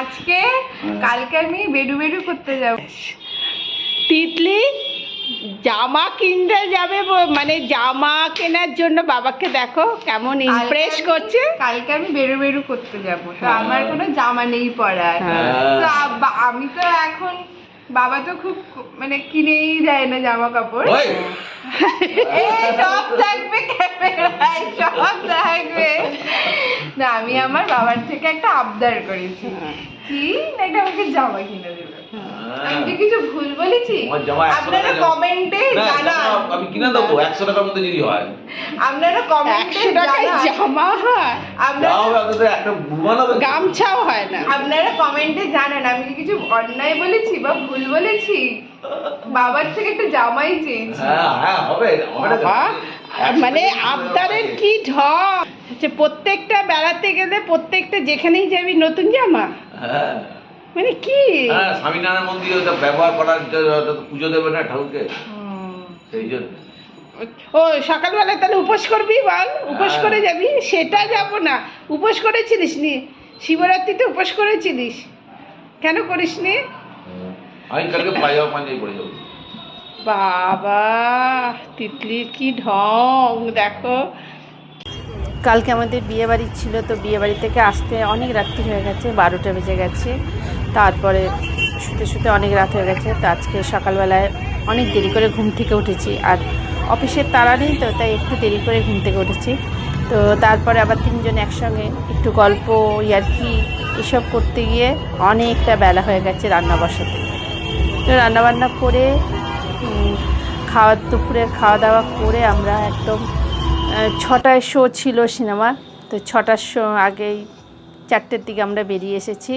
আজকে কালকে আমি বেডু বেডু করতে যাব। তিতলি জামা কিনতে যাবে মানে জামা কেনার জন্য বাবাকে দেখো কেমন ইমপ্রেস করছে। কালকে আমি বেরু বেরু করতে যাব। তো আমার কোনো জামা নেই পরার। হ্যাঁ। তো আমি তো এখন বাবা তো খুব মানে কিনেই দেয় না জামা কাপড় এই সব থাকবে ক্যামেরায় সব থাকবে। না আমি আমার বাবার থেকে একটা আবদার করেছি। কি? না এটা আমাকে জামা কিনে দেবে। আমি কি কিছু ভুল বলেছি? আমার জামা একশো আপনারা কমেন্টে জানান। আমি কিনে দেবো একশো টাকার মধ্যে যদি হয়। আপনারা কমেন্টে টাকায় জামা হয়। আপনারা যাও আপনি তো একটা বানাবে গামছাও হয় না। আপনারা কমেন্টে জানান আমি কি কিছু অন্যায় বলেছি বা ভুল বলেছি? বাবার থেকে একটা জামাই চেয়েছি। হ্যাঁ হ্যাঁ হবে মানে আবদারের কি ঢং? হচ্ছে প্রত্যেকটা বেড়াতে গেলে প্রত্যেকটা যেখানেই যাবি নতুন জামা? হ্যাঁ। মানে কি? হ্যাঁ স্বামীনারায়ণ মন্দিরে ওটা ব্যবহার করার পুজো দেবে না ঠাকুরকে। সেই জন্য। ও সকালবেলায় তাহলে উপোস করবি বল? উপোস হ্যাঁ। করে যাবি? সেটা যাব না। উপোস করেছিলিস নি? শিবরাত্রিতে উপোস করেছিলিস? কেন করিস নি আমি কালকে পায়জামা পাঞ্জাবি পরে যাব। বাবা তিতলির কি ঢং দেখো। কালকে আমাদের বিয়ে বাড়ি ছিল তো বিয়ে বাড়ি থেকে আসতে অনেক রাত্রি হয়ে গেছে বারোটা বেজে গেছে। তারপরে শুতে শুতে অনেক রাত হয়ে গেছে তো আজকে সকালবেলায় অনেক দেরি করে ঘুম থেকে উঠেছি। আর অফিসের তারা নেই তো তাই একটু দেরি করে ঘুম থেকে উঠেছি। তো তারপরে আবার তিনজন একসঙ্গে একটু গল্প ইয়ার্কি এসব করতে গিয়ে অনেকটা বেলা হয়ে গেছে রান্না বসাতে। তো রান্নাবান্না করে উম, খাওয়া দুপুরের খাওয়া দাওয়া করে আমরা একদম ছটায় শো ছিল সিনেমা তো ছটার শো আগেই চারটের দিকে আমরা বেরিয়ে এসেছি।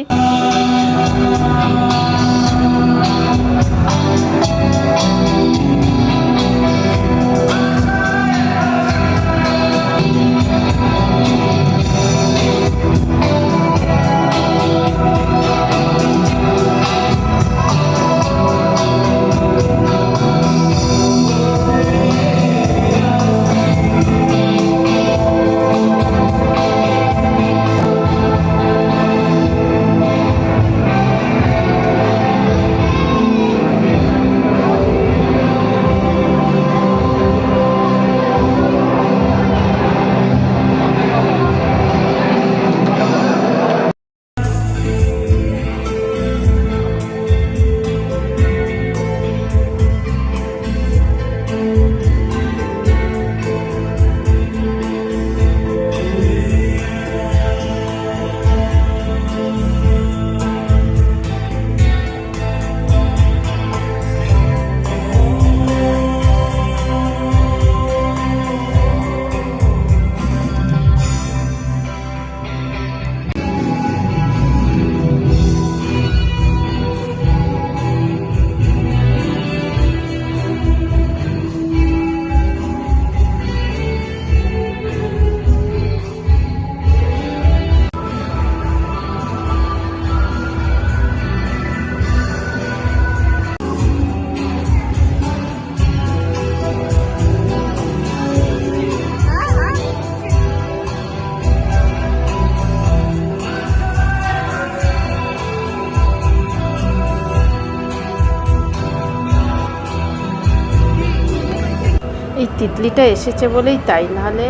তিতলিটা এসেছে বলেই তাই, নাহলে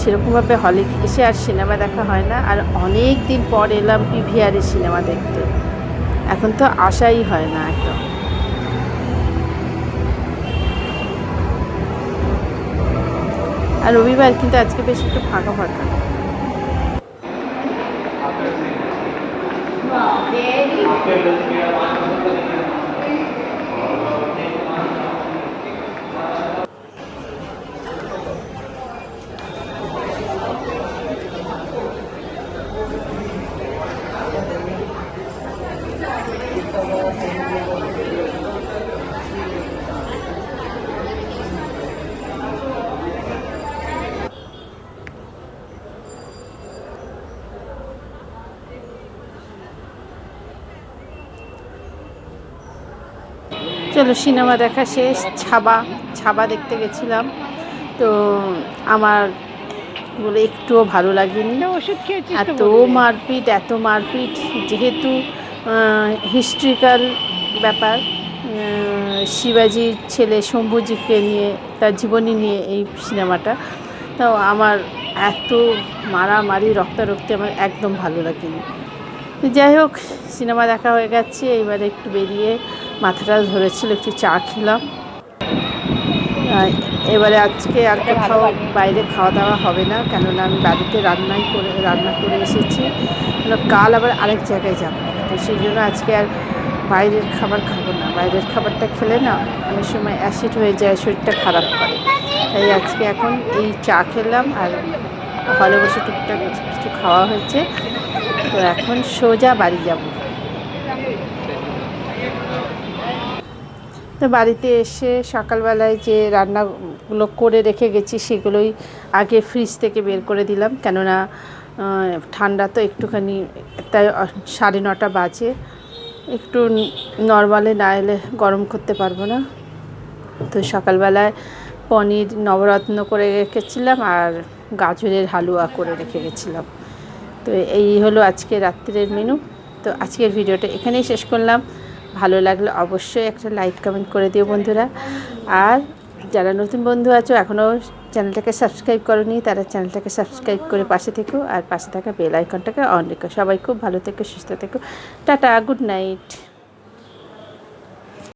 সেরকমভাবে হলে এসে আর সিনেমা দেখা হয় না। আর অনেক দিন পর এলাম পিভিআরে সিনেমা দেখতে। এখন তো আশাই হয় না একদম। আর রবিবার কিন্তু আজকে বেশ একটু ফাঁকা ফাঁকা। চলো সিনেমা দেখা শেষ ছাবা ছাবা দেখতে গেছিলাম। তো আমার বলে একটুও ভালো লাগেনি। এত মারপিট এত মারপিট যেহেতু হিস্ট্রিক্যাল ব্যাপার শিবাজির ছেলে শম্ভুজিকে নিয়ে তার জীবনী নিয়ে এই সিনেমাটা তো আমার এত মারামারি রক্তারক্তি আমার একদম ভালো লাগেনি। তো যাই হোক সিনেমা দেখা হয়ে গেছে এবারে একটু বেরিয়ে মাথাটা ধরেছিল একটু চা খেলাম। এবারে আজকে আর কোথাও বাইরে খাওয়া দাওয়া হবে না কেননা আমি বাড়িতে রান্নাই করে রান্না করে এসেছি। কেন কাল আবার আরেক জায়গায় যাব তো সেই জন্য আজকে আর বাইরের খাবার খাব না। বাইরের খাবারটা খেলে না অনেক সময় অ্যাসিড হয়ে যায় শরীরটা খারাপ করে। তাই আজকে এখন এই চা খেলাম আর হলে বসে টুকটাক কিছু খাওয়া হয়েছে। তো এখন সোজা বাড়ি যাব। তো বাড়িতে এসে সকালবেলায় যে রান্নাগুলো করে রেখে গেছি, সেগুলোই আগে ফ্রিজ থেকে বের করে দিলাম। কেননা ঠান্ডা তো একটুখানি, তাই সাড়ে নটা বাজে। একটু নর্মালে না এলে গরম করতে পারব না। তো সকালবেলায় পনির নবরত্ন করে রেখেছিলাম আর গাজরের হালুয়া করে রেখে গেছিলাম। তো এই হলো আজকে রাত্রের মেনু তো আজকের ভিডিওটা এখানেই শেষ করলাম। ভালো লাগলে অবশ্যই একটা লাইক কমেন্ট করে দিও বন্ধুরা। আর যারা নতুন বন্ধু আছো এখনও চ্যানেলটাকে সাবস্ক্রাইব করনি, তারা চ্যানেলটাকে সাবস্ক্রাইব করে পাশে থেকো আর পাশে থাকা বেল আইকনটাকে অন রেখো। সবাই খুব ভালো থেকো, সুস্থ থেকো। Tata good night